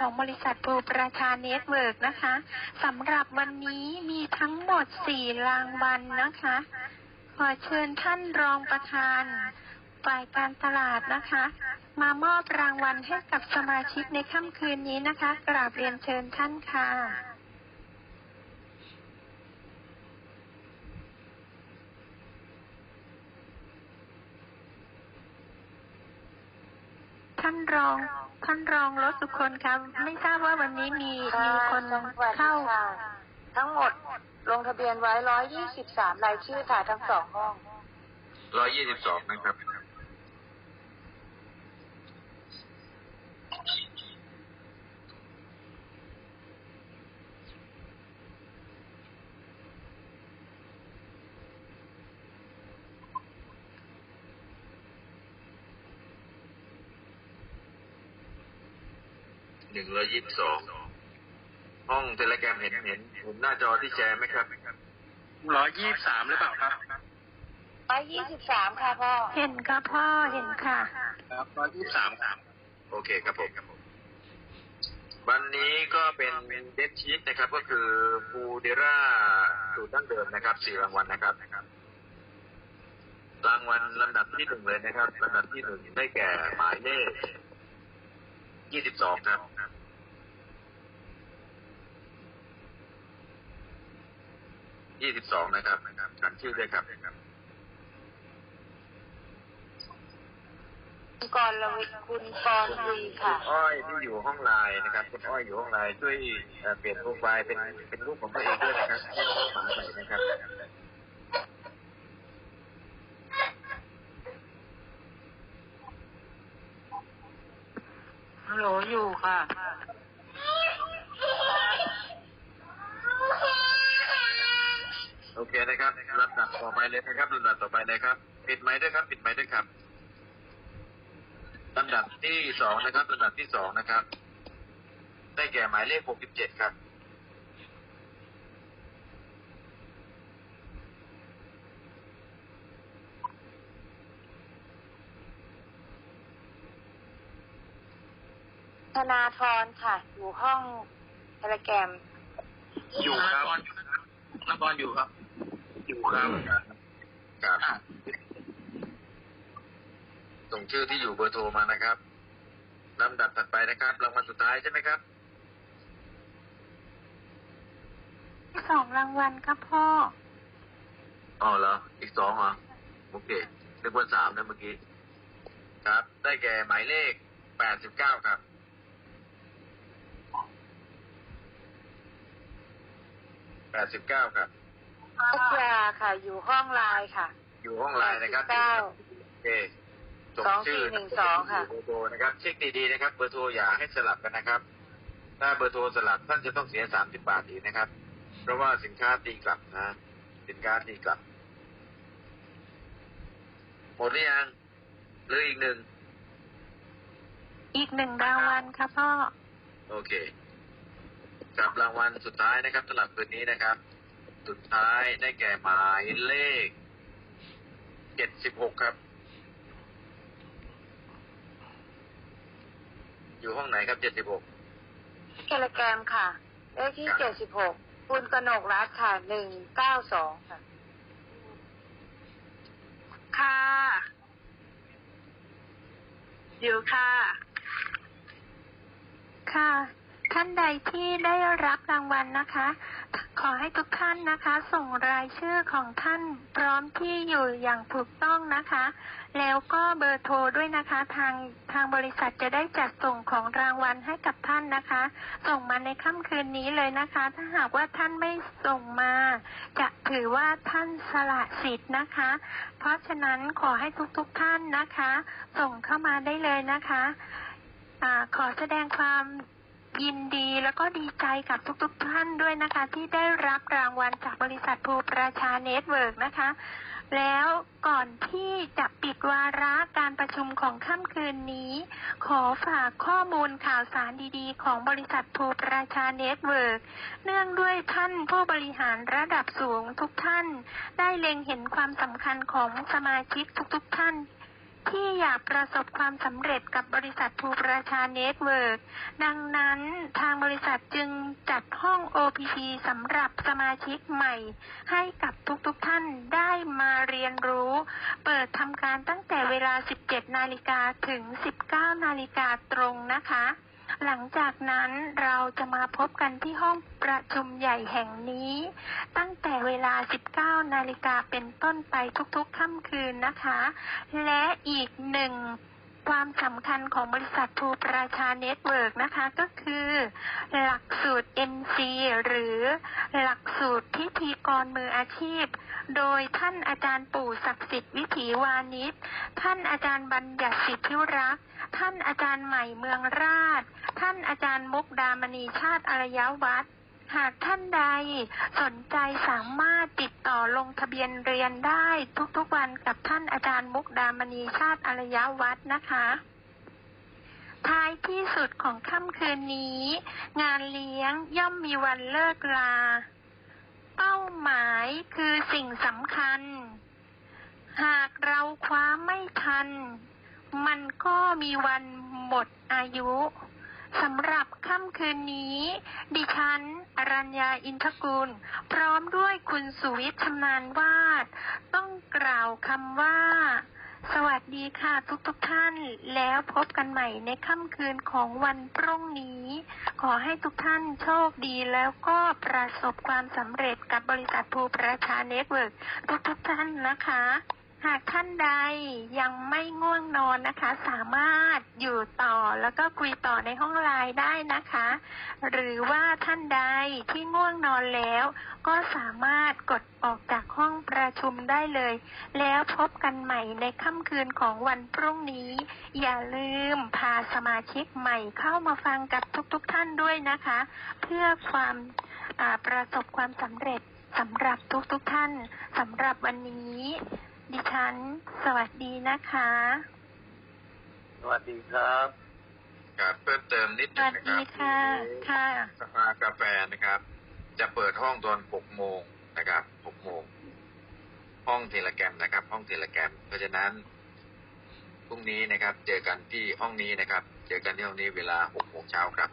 ของบริษัทภูประชาเน็ตเวิร์กนะคะสำหรับวันนี้มีทั้งหมดสี่รางวัลนะคะ ขอเชิญท่านรองประธานฝ่ายการตลาดนะคะ มามอบรางวัลให้กับสมาชิกในค่ำคืนนี้นะคะ กราบเรียนเชิญท่านค่ะท่านรอง ท่านรองรถทุกคนครับ ไม่ทราบว่าวันนี้มีมีคนสวัสดีเข้าค่ะทั้งหมดลงทะเบียนไว้ร้อยยี่สิบสามรายชื่อค่ะทั้งสองห้องร้อยยี่สิบสองนะครับ หนึ่งร้อยยี่สิบสองห้องเทเลแกรมเห็นเห็นเห็นหน้าจอที่แชร์ไหมครับร้อยยี่สิบสามหรือเปล่าครับร้อยยี่สิบสามค่ะพ่อ เห็นค่ะพ่อ เห็นค่ะ ครับร้อยยี่สิบสามครับโอเคครับผมวันนี้ก็เป็นเด d ชีตนะครับ ก็คือฟูเดร่าสูตรดั้งเดิมนะครับสี่รางวัลนะครับรางวัลลำดับที่หนึ่งเลยนะครับลำดับที่หนึ่งได้แก่หมายเลข ยี่สิบสองครับ ยี่สิบสองนะครับอ่านชื่อด้วยครับคุณกรลวิคุณกรวีค่ะคุณอ้อยที่อยู่ห้องไลน์นะครับ คุณอ้อยอยู่ห้องไลน์ช่วยเอ่อเปลี่ยนโปรไฟล์เป็นเป็นรูปของตัวเองด้วยนะครับให้น้องหมาใส่นะครับ ฮัลโหล อยู่ค่ะ โอเคนะครับลำดับต่อไปเลยนะครับลำดับต่อไปเลยครับ ปิดไม้ด้วยครับ ปิดไม้ด้วยครับลำดับที่สองนะครับลำดับที่สองนะครับ ได้แก่หมายเลขหกสิบเจ็ดครับ ธ นาธรค่ะ อยู่ห้องเทเลแกรมอยู่ครับนครอยู่ครับ อยู่ครับครับส่งชื่อที่อยู่เบอร์โทรมานะครับลำดับถัดไปนะครับรางวัลสุดท้ายใช่ไหมครับสองรางวัลครับพ่ออ๋อเหรออีกสองเหรอโอเคนึกว่าสามนะเมื่อกี้ ครับ ได้แก่หมายเลขแปดสิบเก้าครับ แปดสิบเก้าครับพัชยาค่ะ อยู่ห้องไลน์ค่ะ อยู่ห้องไลน์นะครับเก้าโอเคส่งสองชื่อสี่หนึ่งสองค่ะเบอร์โทรนะครับ เช็คดีๆนะครับเบอร์โทรอย่าให้สลับกันนะครับ ถ้าเบอร์โทรสลับท่านจะต้องเสียสามสิบบาทอีกนะครับ เพราะว่าสินค้าตีกลับนะ สินค้าตีกลับ หมดหรือยังเหรืออีกหนึ่งอีกหนึ่งรางวัลครับพ่อ โอเค กับรางวัลสุดท้ายนะครับสำหรับคืนนี้นะครับ สุดท้ายได้แก่หมายเลขเจ็ดสิบหกครับ อยู่ห้องไหนครับเจ็ดสิบหกเทเลแกรมค่ะ เลขที่เจ็ดสิบหกคุณกนกรัตน์ค่ะหนึ่งเก้าสองค่ะ ค่ะ อยู่ค่ะ ค่ะ ท่านใดที่ได้รับรางวัลนะคะ ขอให้ทุกท่านนะคะ ส่งรายชื่อของท่านพร้อมที่อยู่อย่างถูกต้องนะคะ แล้วก็เบอร์โทรด้วยนะคะ ทางทางบริษัทจะได้จัดส่งของรางวัลให้กับท่านนะคะ ส่งมาในค่ำคืนนี้เลยนะคะ ถ้าหากว่าท่านไม่ส่งมา จะถือว่าท่านสละสิทธิ์นะคะ เพราะฉะนั้นขอให้ทุกๆทท่านนะคะ ส่งเข้ามาได้เลยนะคะอ่าขอแสดงความ ยินดีแล้วก็ดีใจกับทุกๆท่านด้วยนะคะ ที่ได้รับรางวัลจากบริษัทภูประชาเน็ตเวิร์กนะคะ แล้วก่อนที่จะปิดวาระการประชุมของค่ำคืนนี้ ขอฝากข้อมูลข่าวสารดีๆ ของบริษัทภูประชาเน็ตเวิร์กเนื่องด้วยท่านผู้บริหารระดับสูงทุกท่าน ได้เล็งเห็นความสำคัญของสมาชิกทุกๆท่าน ที่อยากประสบความสำเร็จกับบริษัททูประชาเน็ตเวิร์กดังนั้นทางบริษัทจึงจัดห้อง OPP สำหรับสมาชิกใหม่ ให้กับทุกๆทท่านได้มาเรียนรู้ เปิดทำการตั้งแต่เวลา 17 นาฬิกาถึง 19 นาฬิกาตรงนะคะ หลังจากนั้นเราจะมาพบกันที่ห้องประชุมใหญ่แห่งนี้ ตั้งแต่เวลา 19 นาฬิกาเป็นต้นไปทุกๆค่ำคืนนะคะ และอีกหนึ่ง ความสำคัญของบริษัททูประชาเน็ตเวิร์กนะคะก็คือ หลักสูตร NC หรือหลักสูตรพิธีกรมืออาชีพ โดยท่านอาจารย์ปู่ศักดิ์สิทธิ์วิถีวานิชท่านอาจารย์บัญญัติสิทธิรักษ์ท่านอาจารย์ใหม่เมืองราช ท่านอาจารย์มุกดามณีชาติอารยวัฒน์ หากท่านใดสนใจสามารถติดต่อลงทะเบียนเรียนได้ทุกๆวันกับท่านอาจารย์มุกดามณีชาติอารยวัฒน์นะคะท้ายที่สุดของค่ำคืนนี้ งานเลี้ยงย่อมมีวันเลิกลา เป้าหมายคือสิ่งสำคัญ หากเราคว้าไม่ทัน มันก็มีวันหมดอายุ สำหรับค่ำคืนนี้ ดิฉัน อรัญญาอินทกุล พร้อมด้วยคุณสุวิทย์ชำนาญวาด ต้องกล่าวคำว่า สวัสดีค่ะทุกๆทท่าน แล้วพบกันใหม่ในค่ำคืนของวันพรุ่งนี้ ขอให้ทุกท่านโชคดีแล้วก็ประสบความสำเร็จกับบริษัทภูประชาเน็ตเวิร์กทุกๆทท่านนะคะ หากท่านใดยังไม่ง่วงนอนนะคะ สามารถอยู่ต่อแล้วก็คุยต่อในห้องไลน์ได้นะคะ หรือว่าท่านใดที่ง่วงนอนแล้ว ก็สามารถกดออกจากห้องประชุมได้เลย แล้วพบกันใหม่ในค่ำคืนของวันพรุ่งนี้ อย่าลืมพาสมาชิกใหม่เข้ามาฟังกับทุกๆทท่านด้วยนะคะ เพื่อความประสบความสำเร็จสำหรับทุกๆทท่านสำหรับวันนี้ ดิฉัน สวัสดีนะคะ สวัสดีครับครับเพิ่มเติมนิดสหนึวังสนะคดีรับค่ะค่ะสภากาแฟนะครับ จะเปิดห้องตอน6โมงนะครับ6โมงห้องเทเลแกรมนะครับ ห้องเทเลแกรม เพราะฉะนั้นพรุ่งนี้นะครับ เจอกันที่ห้องนี้นะครับ เจอกันที่ห้องนี้เวลา6โมงเช้าครับ